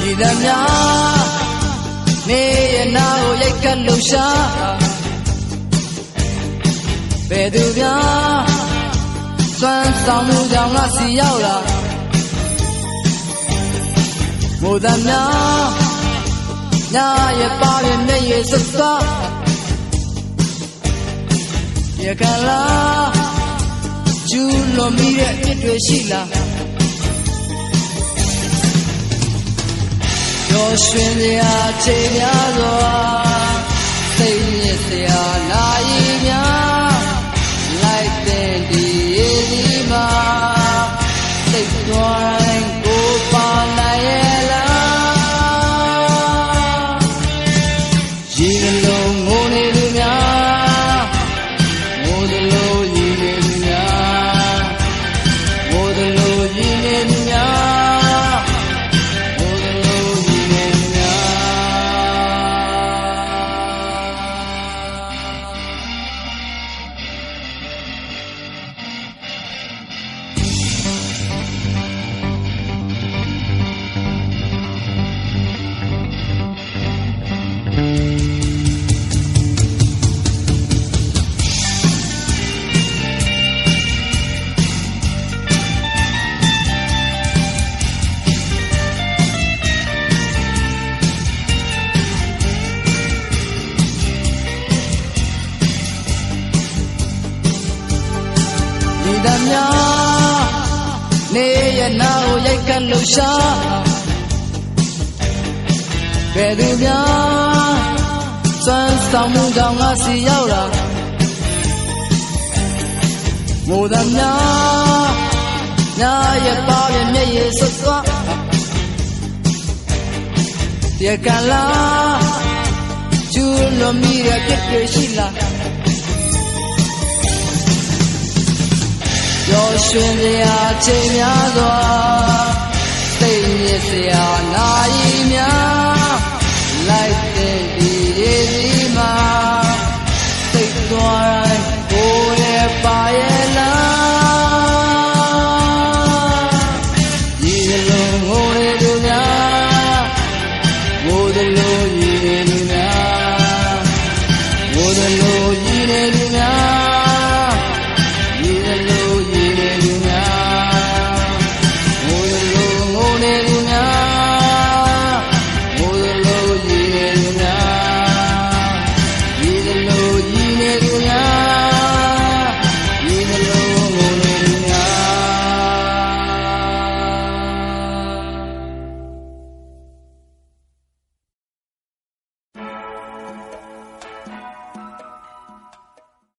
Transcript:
ဒီသမျှနေရနာကိုရိုက်ကလှူရှာဘယ်သူများစွမ်းဆောင်မှုကြောင့်ငါစီရောက်လာမိုးသမျှညာရဲ့ပါရဲ့မျက်ရည်စွတ်စွာရကလာကျူးလွန်မိတဲ့အဖြစ်တွေရှိလား ပျော်ရွှင်စရာချိ ဒီတမျှနေရနာကိုရိုက်ကလှူရှာဘယ်သူများစွမ်းဆောင်မှုကြောင့်ငါစီရောက်လာမိုးသမျှညာရဲ့ပါရဲ့မျက်ရည်စွတ်စွာတကလာကျူးလွန်မိတဲ့ပြစ်တွေရှိလား ပျော်ရွှင်စရာချိန်များစွာစိတ်ညစ်စရာနာ